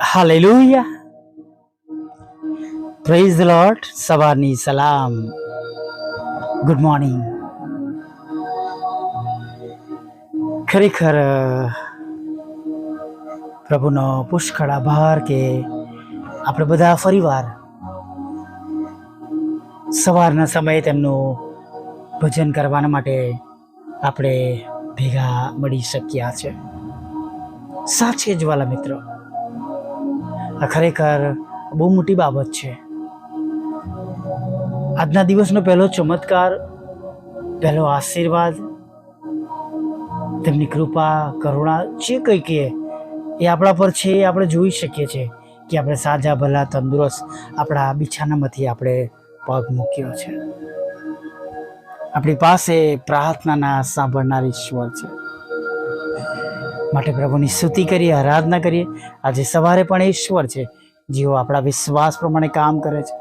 Hallelujah praise lord સવારની સલામ good morning ખરેખર પ્રભુનો પુષ્કળ આભાર કે આપણે બધા ફરીવાર સવારના સમયે તેમનું ભજન કરવાના માટે આપણે ભેગા મળી શક્યા છે સાચે જ વાલા મિત્રો આ ખરેખર બહુ મોટી બાબત છે. આજના દિવસનો પહેલો ચમત્કાર, પહેલો આશીર્વાદ, તેમની કૃપા, કરુણા જે કંઈ કહીએ એ આપણા પર છે એ આપણે જોઈ શકીએ છીએ કે આપણે સાજા, ભલા, તંદુરસ્ત આપણા બિછાનામાંથી આપણે પગ મૂક્યો છે. આપણી પાસે પ્રાર્થનાના સાંભળનાર ઈશ્વર છે. માટે પ્રભુની સ્તુતિ કરીએ, આરાધના કરીએ. આજે સવારે પણ ઈશ્વર છે, જેઓ આપણા વિશ્વાસ પ્રમાણે કામ કરે છે.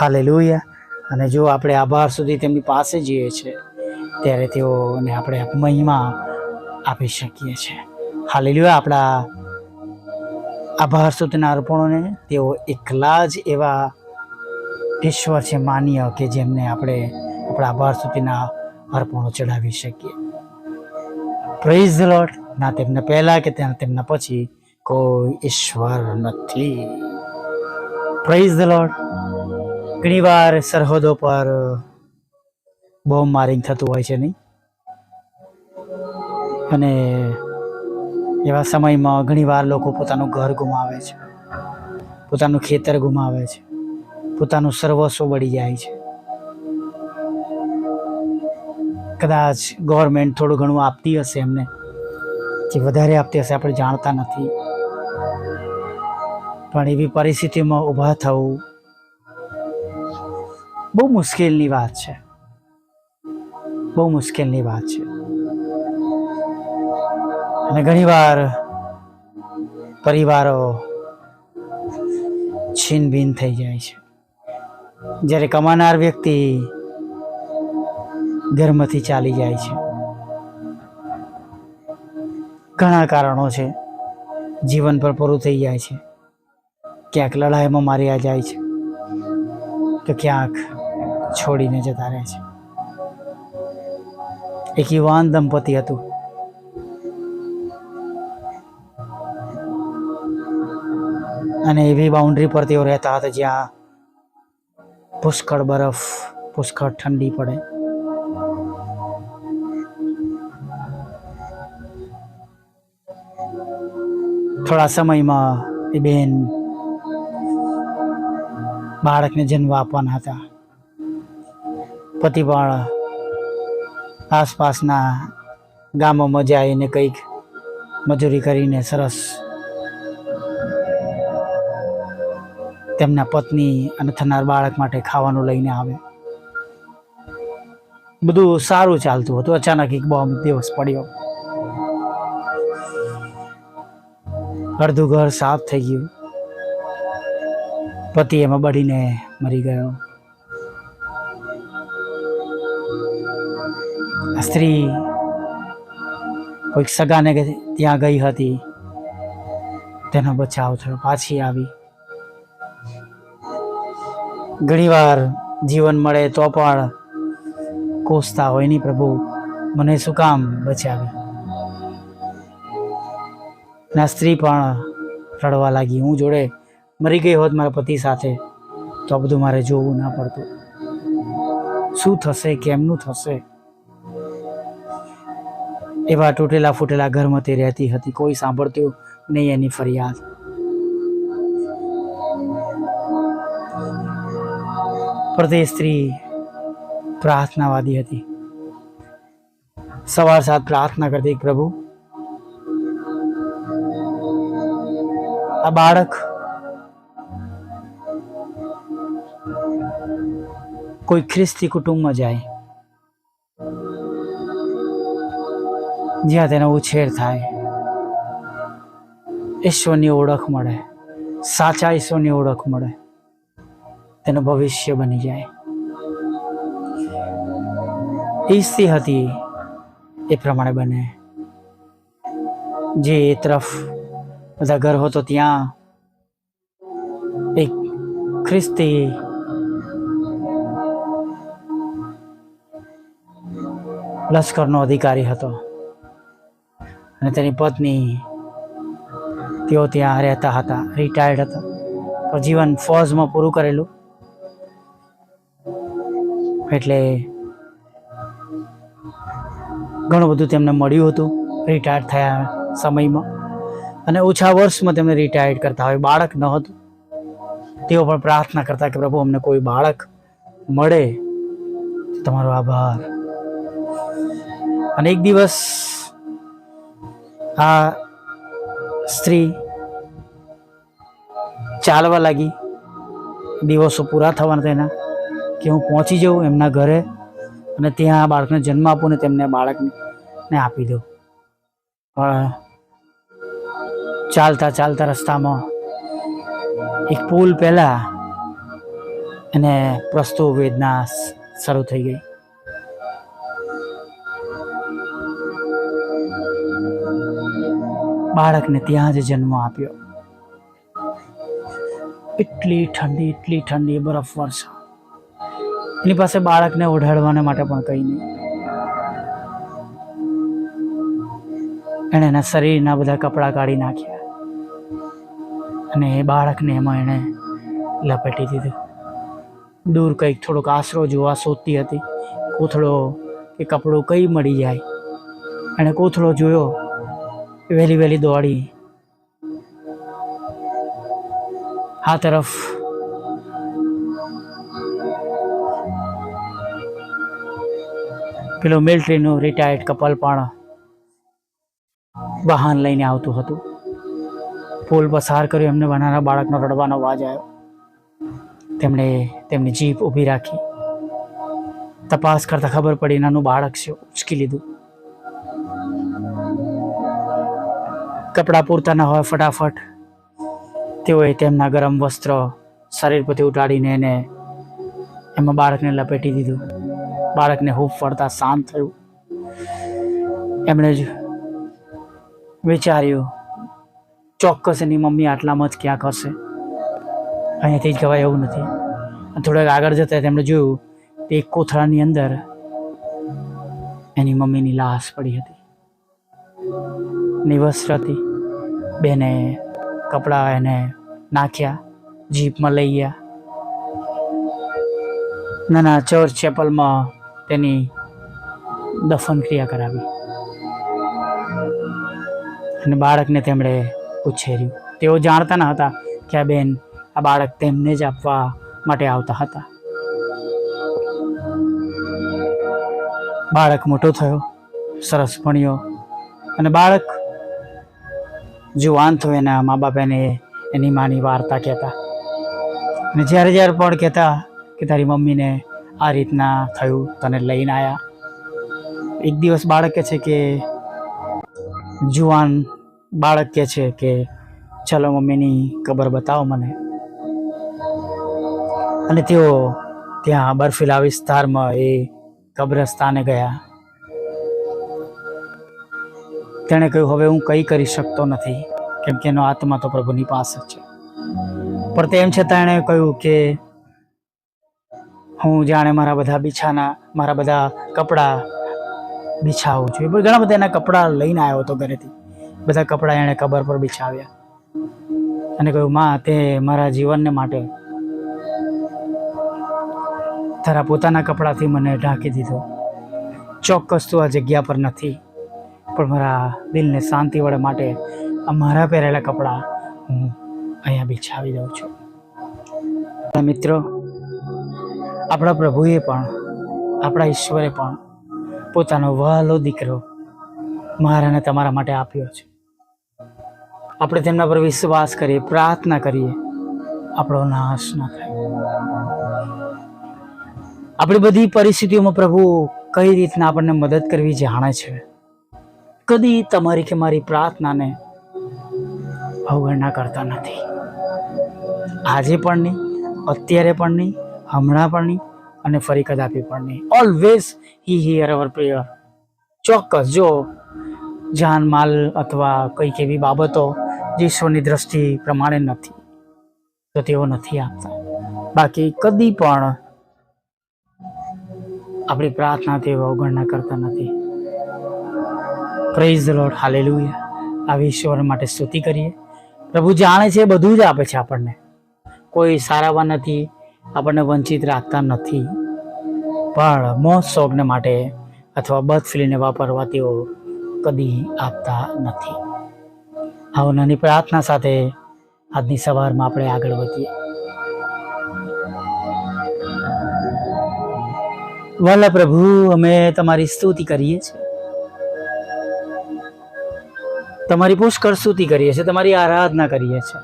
હાલે અને જો આપણે આભાર સુધી તેમની પાસે જઈએ છીએ, ત્યારે તેઓને આપણે મહિમા આપી શકીએ છીએ. હાલે આપણા આભાર સુધીના અર્પણોને તેઓ એકલા જ એવા ઈશ્વર છે, માન્ય કે જેમને આપણે આપણા આભાર સુધીના અર્પણો ચડાવી શકીએ. પ્રેઝ લોટ ના તેમના પહેલા કે ત્યાં તેમના પછી કોઈ ઈશ્વર નથી. પ્રેઝ ધ લોર્ડ ઘણીવાર સરહદો પર બોમ્બ મારિંગ થતું હોય છે નહીં. અને એવા સમયમાં ઘણીવાર લોકો પોતાનું ઘર ગુમાવે છે. પોતાનું ખેતર ગુમાવે છે. પોતાનું સર્વસ્વ બળી જાય છે. કદાચ ગવર્મેન્ટ થોડું ઘણું આપતી હશે એમને. જે વધારે આપતી હશે આપણે જાણતા નથી. પણ એવી પરિસ્થિતિમાં ઊભા થવું બહુ મુશ્કેલની વાત છે. બહુ મુશ્કેલની વાત છે. અને ઘણીવાર પરિવારો છીનભીન થઈ જાય છે. જ્યારે કમાનાર વ્યક્તિ ઘરમાંથી ચાલી જાય છે. ઘણા કારણો છે. જીવન પર પૂરું થઈ જાય છે. ક્યાંક લડાઈમાં માર્યા જાય છે. તો ક્યાંક છોડીને જતા રહે છે. એક યુવાન દંપતી હતું. અને એવી બાઉન્ડ્રી પર તેઓ રહેતા હતા જ્યાં પુષ્કળ બરફ, પુષ્કળ ઠંડી પડે. થોડા સમયમાં એ બેન બાળકને જન્મ આપવાના હતા. પતિ પણ આસપાસના ગામોમાં જઈને કંઈક મજૂરી કરીને સરસ તેમના પત્ની અને થનાર બાળક માટે ખાવાનું લઈને આવે. બધું સારું ચાલતું હતું. અચાનક એક બોમ્બ દિવસ પડ્યો. અડધું ઘર સાફ થઈ ગયું. પતિ એમાં બળીને મરી ગયો. સ્ત્રી કોઈક સગાને ત્યાં ગઈ હતી. તેનો બચાવ થયો, પાછી આવી. ઘણીવાર જીવન મળે તો પણ કોસતા હોય નહીં પ્રભુ. મને શું કામ બચાવી? ના સ્ત્રી પણ રડવા લાગી. હું જોડે મરી ગઈ હોત મારા પતિ સાથે, તો બધું મારે જોવું ના પડતું. શું થશે? કેમનું થશે? એવા તૂટેલા ફૂટેલા ઘરમાં તે રહેતી હતી. કોઈ સાંભળતું નહીં એની ફરિયાદ. પર તે સ્ત્રી પ્રાર્થનાવાદી હતી. સવાર સાત પ્રાર્થના કરતી પ્રભુ આ બાળક કોઈ ખ્રિસ્તી કુટુંબમાં જાય, જ્યાં તેનો ઉછેર થાય, ઈશ્વરની ઓળખ મળે, સાચા ઈશ્વરની ઓળખ મળે, તેનું ભવિષ્ય બની જાય. ઈસ્તી હતી એ પ્રમાણે બને. જે એ તરફ બધા ઘર હતો ત્યાં એક ખ્રિસ્તી લશ્કરનો અધિકારી હતો. અને તેની પત્ની તેઓ ત્યાં રહેતા હતા રિટાયર્ડ હતા. જીવન ફોજમાં પૂરું કરેલું. એટલે ઘણું બધું તેમને મળ્યું હતું રિટાયર્ડ થયા સમયમાં. અને ઓછા વર્ષમાં તેમને રિટાયર્ડ કરતા હોય. બાળક ન હતું. તેઓ પણ પ્રાર્થના કરતા કે, પ્રભુ, અમને કોઈ બાળક મળે તમારો આભાર. અને એક દિવસ આ સ્ત્રી ચાલવા લાગી. દિવસો પૂરા થવાના તેના કે હું પહોંચી જાઉં એમના ઘરે અને ત્યાં આ બાળકને જન્મ આપું ને તેમને બાળકને આપી દઉં. ચાલતા ચાલતા રસ્તામાં એક પુલ પહેલા એને પ્રસ્તુ વેદના શરૂ થઈ ગઈ. બાળકને ત્યાં જ જન્મ આપ્યો. એટલી ઠંડી એટલી ઠંડી, બરફ વર્ષા. એની પાસે બાળકને ઓઢાડવાને માટે પણ કંઈ નહીં. એણે એના શરીરના બધા કપડાં કાઢી નાખ્યા. અને એ બાળકને એમાં એણે લપેટી દીધું. દૂર કંઈક થોડોક આશરો જોવા શોધતી હતી. કોથળો કે કપડું કંઈ મળી જાય. એણે કોથળો જોયો. વહેલી વહેલી દોડી. આ તરફ. પેલો મિલિટરીનું રિટાયર્ડ કપલ પણ વાહન લઈને આવતું હતું. પુલ પસાર કર્યો. એમને નાના બાળકનો રડવાનો અવાજ આવ્યો. તેમણે તેમની જીપ ઊભી રાખી. તપાસ કરતા ખબર પડી નાનું બાળક છે. ઉચકી લીધું. કપડાં પૂરતા ન હોય ફટાફટ. તેઓએ તેમના ગરમ વસ્ત્ર શરીર પરથી ઉટાડીને એને એમાં બાળકને લપેટી દીધું. બાળકને હૂફ ફરતા શાંત થયું. એમણે જ વિચાર્યું ચોક્કસ એની મમ્મી આટલામાં જ ક્યાંક હશે. અહીંયાથી જ કહેવાય એવું નથી. થોડાક આગળ જતા તેમણે જોયું તે એક કોથળાની અંદર એની મમ્મીની લાશ પડી હતી. નિવસ્ત્ર હતી બેને કપડાં એને નાખ્યા જીપમાં લઈ ગયા. નાના ચર્ચ ચેપલમાં તેની દફન ક્રિયા કરાવી. અને બાળકને તેમણે ઉછેર્યું. તેઓ જાણતા ન હતા કે આ બેન આ બાળક તેમને જ આપવા માટે આવતા હતા. બાળક મોટો થયો, સરસ ભણ્યો અને બાળક જુવાન થયો એના મા બાપ એને એની માની વાર્તા કહેતા. અને જ્યારે જ્યારે પણ કહેતા કે તારી મમ્મીને આ રીતના થયું, તને લઈને આવ્યા એક દિવસ બાળક કહે છે કે જુવાન બાળક કહે છે કે, ચલો મમ્મીની કબર બતાવો મને. અને તેઓ ત્યાં બર્ફીલા વિસ્તારમાં એ કબ્રસ્તાને ગયા. તેણે કહ્યું, હવે હું કંઈ કરી શકતો નથી, કેમ કે એનો આત્મા તો પ્રભુની પાસે છે. પણ તેમ છતાં એણે કહ્યું કે, હું જાણે મારા બધા બિછાના, મારા બધા કપડાં બિછાવું છું. પણ ઘણા બધા એના કપડાં લઈને આવ્યો હતો ઘરેથી. બધા કપડાં એણે કબર પર બિછાવ્યા. અને કહ્યું, માં, તે મારા જીવનને માટે તારા પોતાના કપડાથી મને ઢાંકી દીધો. ચોક્કસ તું આ જગ્યા પર નથી, પણ મારા દિલને શાંતિ વડે માટે આ મારા પહેરેલા કપડાં હું અહીંયા બિછાવી દઉં છું. મિત્રો, આપણા પ્રભુએ પણ, આપણા ઈશ્વરે પણ પોતાનો વહાલો દીકરો મારા અને તમારા માટે આપ્યો છે. આપણે તેમના પર વિશ્વાસ કરીએ, પ્રાર્થના કરીએ. આપણો નાશ ન થાય. આપણી બધી પરિસ્થિતિઓમાં પ્રભુ કઈ રીતના આપણને મદદ કરવી જાણે છે? કદી તમારી કે મારી પ્રાર્થનાને અવગણના કરતા નથી. આજે પણ નહીં, અત્યારે પણ નહીં, હમણાં પણ નહીં અને ફરી કદાપી પણ નહીં. Always he hear our prayer ચોક્કસ, જો જાન માલ અથવા કંઈક એવી બાબતો જે ઈશ્વરની દ્રષ્ટિ પ્રમાણે નથી. તો તેઓ નથી આપતા. બાકી કદી પણ આપણી પ્રાર્થના તેઓ અવગણના કરતા નથી. પ્રેઝ હાલેલું હાલેલુયા આવી ઈશ્વર માટે સ્તુતિ કરીએ. પ્રભુ જાણે છે, બધું જ આપે છે આપણને. કોઈ સારાવા નથી, આપણને વંચિત રાખતા નથી. પણ મોત શોખને માટે અથવા બદફીલીને વાપરવા તેઓ કદી આપતા નથી. આવો નાની પ્રાર્થના સાથે આજની સવારમાં આપણે આગળ વધીએ. વાલા પ્રભુ, અમે તમારી સ્તુતિ કરીએ છીએ. તમારી પુષ્કળ સ્તુતિ કરીએ છીએ, તમારી આરાધના કરીએ છીએ.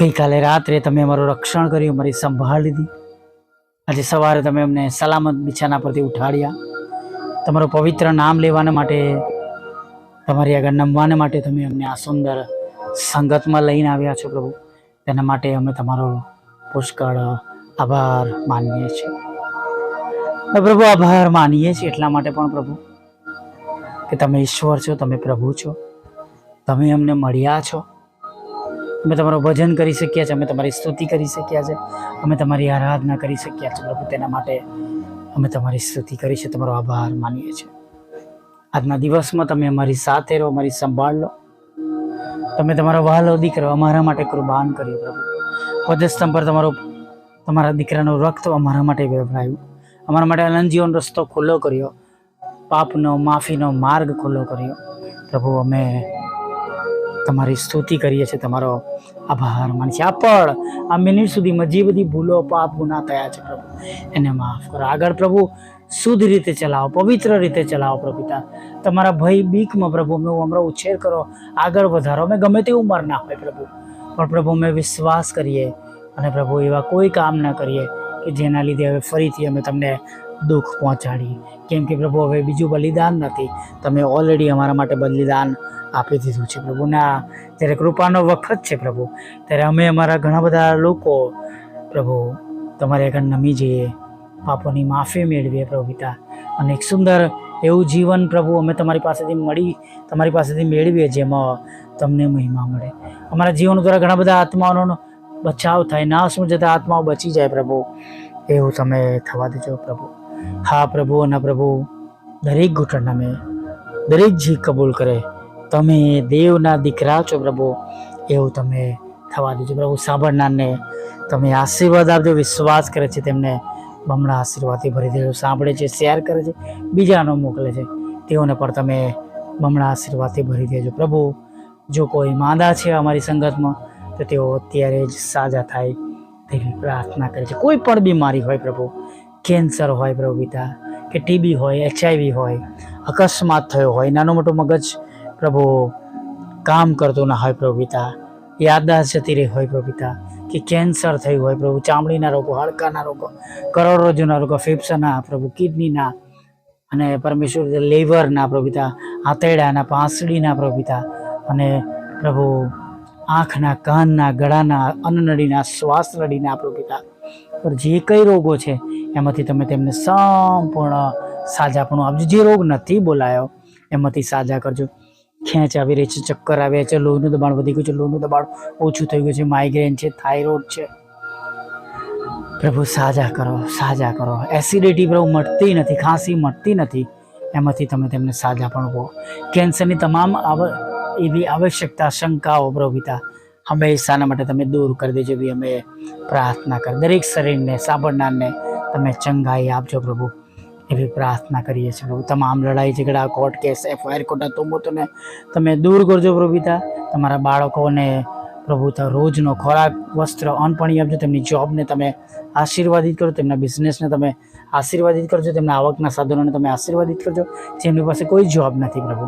ગઈકાલે રાત્રે તમે અમારું રક્ષણ કર્યું, અમારી સંભાળ લીધી. આજે સવારે તમે અમને સલામત બિછાના પરથી ઉઠાડ્યા. તમારું પવિત્ર નામ લેવાને માટે, તમારી આગળ નમવાને માટે તમે અમને આ સુંદર સંગતમાં લઈને આવ્યા છો પ્રભુ. તેના માટે અમે તમારો પુષ્કળ આભાર માનીએ છીએ. પ્રભુ આભાર માનીએ છીએ એટલા માટે પણ પ્રભુ, કે તમે ઈશ્વર છો, તમે પ્રભુ છો, તમે અમને મળ્યા છો. અમે તમારું ભજન કરી શક્યા છે, અમે તમારી સ્તુતિ કરી શક્યા છે, અમે તમારી આરાધના કરી શક્યા છે પ્રભુ. તેના માટે અમે તમારી સ્તુતિ કરી છે, તમારો આભાર માનીએ છીએ. આજના દિવસમાં તમે અમારી સાથે રહો, અમારી સંભાળ લો. તમે તમારો વહાલો દીકરો અમારા માટે કુરબાન કર્યો પ્રભુ. પદસ્તંભ પર તમારો, તમારા દીકરાનું રક્ત અમારા માટે વેભરાયું. અમારા માટે અનંત જીવન રસ્તો ખુલ્લો કર્યો. પાપનો, માફીનો માર્ગ ખુલ્લો કર્યો. પ્રભુ, અમે તમારી સ્તુતિ કરીએ છીએ, તમારો આભાર માની છે આ પણ આ મિનિટ સુધીમાં જે બધી ભૂલો, પાપ ગુના થયા છે પ્રભુ, એને માફ કરો. આગળ પ્રભુ, શુદ્ધ રીતે ચલાવો, પવિત્ર રીતે ચલાવો પ્રભુતા તમારા ભય બીકમાં પ્રભુ, અમે અમારો ઉછેર કરો, આગળ વધારો. અમે ગમે તે ઉંમરના હોય પ્રભુ, પણ પ્રભુ, અમે વિશ્વાસ કરીએ અને પ્રભુ, એવા કોઈ કામ ન કરીએ કે જેના લીધે હવે ફરીથી અમે તમને દુઃખ પહોંચાડીએ કેમ કે પ્રભુ, હવે બીજું બલિદાન નથી. તમે ઓલરેડી અમારા માટે બલિદાન આપી દીધું છે પ્રભુના જ્યારે કૃપાનો વખત છે પ્રભુ. ત્યારે અમે અમારા ઘણા બધા લોકો પ્રભુ, તમારે આગળ નમી જઈએ, પાપોની માફી મેળવીએ પ્રભુ અને એક સુંદર એવું જીવન પ્રભુ અમે તમારી પાસેથી મળી, તમારી પાસેથી મેળવીએ જેમાં તમને મહિમા મળે. અમારા જીવન દ્વારા ઘણા બધા આત્માઓનો બચાવ થાય નાશમાં જતા આત્માઓ બચી જાય પ્રભુ. એવું તમે થવા દેજો પ્રભુ. હા પ્રભુ અને પ્રભુ, દરેક ઘૂંટણ અમે દરેક જી કબૂલ કરે. તમે દેવના દીકરા છો પ્રભુ, એવું તમે થવા દેજો. પ્રભુ સાંભળનારને તમે આશીર્વાદ આપજો, વિશ્વાસ કરે છે તેમને. બમણા આશીર્વાદથી ભરી દેજો, સાંભળે છે, શેર કરે છે, બીજાનો મોકલે છે. તેઓને પણ તમે બમણા આશીર્વાદથી ભરી દેજો. પ્રભુ, જો કોઈ માંદા છે અમારી સંગતમાં, તો તેઓ અત્યારે જ સાજા થાય તેવી પ્રાર્થના કરે છે. કોઈ પણ બીમારી હોય પ્રભુ કેન્સર હોય પ્રભુ પિતા કે ટીબી હોય, એચઆઈવી હોય, અકસ્માત થયો હોય, નાનો મોટો મગજ પ્રભુ કામ કરતું ના હોય પ્રભુ પિતા યાદદાસ્ત જતી રહી હોય પ્રભુ પિતા કે કેન્સર થયું હોય પ્રભુ, ચામડીના રોગો, હાડકાના રોગો, કરોડરજ્જુના રોગો, ફેફસાના, પ્રભુ, કિડનીના અને પરમેશ્વર લેવરના પ્રભુ આંતરડાના, પાંસડીના પ્રભુ અને પ્રભુ આંખના, કાનના, ગળાના, અન્નનળીના શ્વાસ નળીના પ્રભુ પિતા પર જે કઈ રોગો છે, એમાંથી તમે તેમને સંપૂર્ણ સાજાપણું આપજો. જે રોગ નથી બોલાયો, એમાંથી સાજા કરજો. ખેંચ આવી રહી છે, ચક્કર આવ્યા છે, લોહીનું દબાણ વધી ગયું છે, લોહીનું દબાણ ઓછું થઈ ગયું છે માઇગ્રેન છે થાઇરોઇડ છે. પ્રભુ, સાજા કરો સાજા કરો. એસિડિટી પ્રભુ મટતી નથી, ખાંસી મટતી નથી. એમાંથી તમે તેમને સાજા પણ કહો કેન્સરની તમામ આવ, એવી આવશ્યકતા, શંકાઓ પ્રભુ પિતા હંમેશાના માટે તમે દૂર કરી દેજો એવી અમે પ્રાર્થના કર. દરેક શરીરને સાંભળનારને તમે ચંગાઈ આપજો પ્રભુ. એવી પ્રાર્થના કરીએ છીએ પ્રભુ. તમામ લડાઈ ઝઘડા, કોર્ટ કેસ, એફઆઈઆર ખોટા તોમતોને તમે દૂર કરજો પ્રભુ પિતા. તમારા બાળકોને પ્રભુ રોજનો ખોરાક, વસ્ત્ર, અન્ન પાણી આપજો. તેમની જોબને તમે આશીર્વાદિત કરો તેમના બિઝનેસને તમે આશીર્વાદિત કરજો. તેમના આવકના સાધનોને તમે આશીર્વાદિત કરજો. જેમની પાસે કોઈ જોબ નથી પ્રભુ,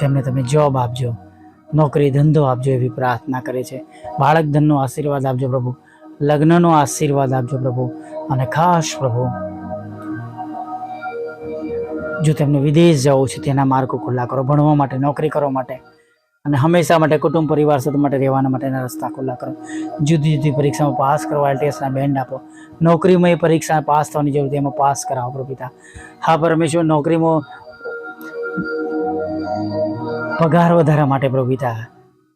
તેમને તમે જોબ આપજો. નોકરી, ધંધો આપજો એવી પ્રાર્થના કરે છે. બાળક ધનનો આશીર્વાદ આપજો પ્રભુ. લગ્નનો આશીર્વાદ આપજો પ્રભુ. અને ખાસ પ્રભુ, જો તેમને વિદેશ જવું છે, તેના માર્ગો ખુલ્લા કરો. ભણવા માટે, નોકરી કરવા માટે અને હંમેશા માટે, કુટુંબ પરિવાર સાથે માટે, રહેવાના માટેના રસ્તા ખુલ્લા કરો. જુદી જુદી પરીક્ષામાં પાસ કરવા એલટીએસના બેન્ડ આપો. નોકરીમાં એ પરીક્ષા પાસ થવાની જરૂર એમાં પાસ કરાવો પ્રભુ પિતા. હા, પરમેશ્વર, નોકરીમાં પગાર વધારા માટે પ્રભુ પિતા,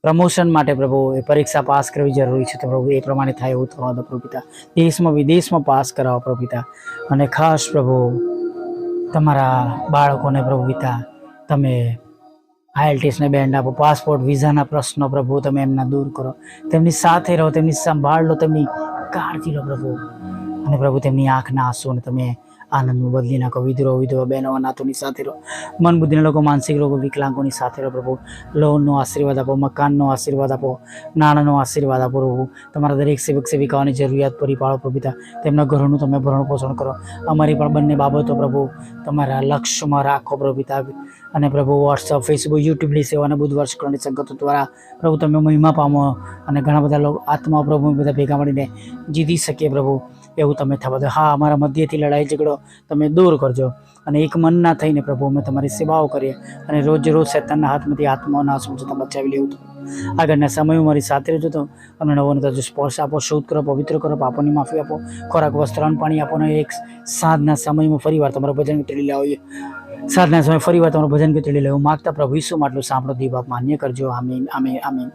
પ્રમોશન માટે પ્રભુ, એ પરીક્ષા પાસ કરવી જરૂરી છે તો પ્રભુ, એ પ્રમાણે થાય એવું થવા દો પ્રભુ પિતા. દેશમાં, વિદેશમાં પાસ કરાવો પ્રભુ પિતા. અને ખાસ પ્રભુ, તમારા બાળકોને પ્રભુ પિતા, તમે આઈએલટીએસને બેન્ડ આપો, પાસપોર્ટ, વિઝાના પ્રશ્નો પ્રભુ તમે એમના દૂર કરો. તેમની સાથે રહો, તેમની સંભાળ લો, તેમની કાળજી લો પ્રભુ. અને પ્રભુ, તેમની આંખના આંસુને તમે આનંદમાં બદલી નાખો, વિધરો, વિધવા બહેનો, અનાથોની સાથે રહો. મન બુદ્ધિના લોકો, માનસિક રોગો વિકલાંગોની સાથે રહો પ્રભુ. લોનનો આશીર્વાદ આપો, મકાનનો આશીર્વાદ આપો, નાણાંનો આશીર્વાદ આપો પ્રભુ. તમારા દરેક સેવક, સેવિકાઓની જરૂરિયાત પૂરી પાડો પ્રભુતા તેમના ઘરોનું તમે ભરણ પોષણ કરો. અમારી પણ બંને બાબતો પ્રભુ તમારા લક્ષ્યમાં રાખો પ્રભુતા અને પ્રભુ વોટ્સઅપ ફેસબુક યુટ્યુબની સેવાને બુધ વર્ષ કરવાની સંગતો દ્વારા પ્રભુ તમે મહિમા પામો. અને ઘણા બધા લોકો આત્મા પ્રભુ બધા ભેગા મળીને જીતી શકીએ પ્રભુ. એવું તમે થવા દો. હા, અમારા મધ્યથી લડાઈ ઝઘડો તમે દૂર કરજો. અને એક મન ના થઈને પ્રભુ, અમે તમારી સેવાઓ કરીએ. અને રોજ રોજ શેતાનના હાથમાંથી આત્માઓના તમે બચાવી લેવું હતું આગળના સમયમાં મારી સાથે રહેજો તો અમને નવો નવો સ્પર્શ આપો શુદ્ધ કરો, પવિત્ર કરો, પાપોની માફી આપો, ખોરાક, વસ્ત્ર પાણી આપો. અને એક સાંજના સમયમાં ફરીવાર તમારું ભજન કીર્તન લાવીએ સાંજના સમય ફરીવાર તમારું ભજન કીર્તન લેવું માગતા પ્રભુ ઈસુ માટલું સાંભળો, દીપ માન્ય કરજો. આમીન આમીન આમીન.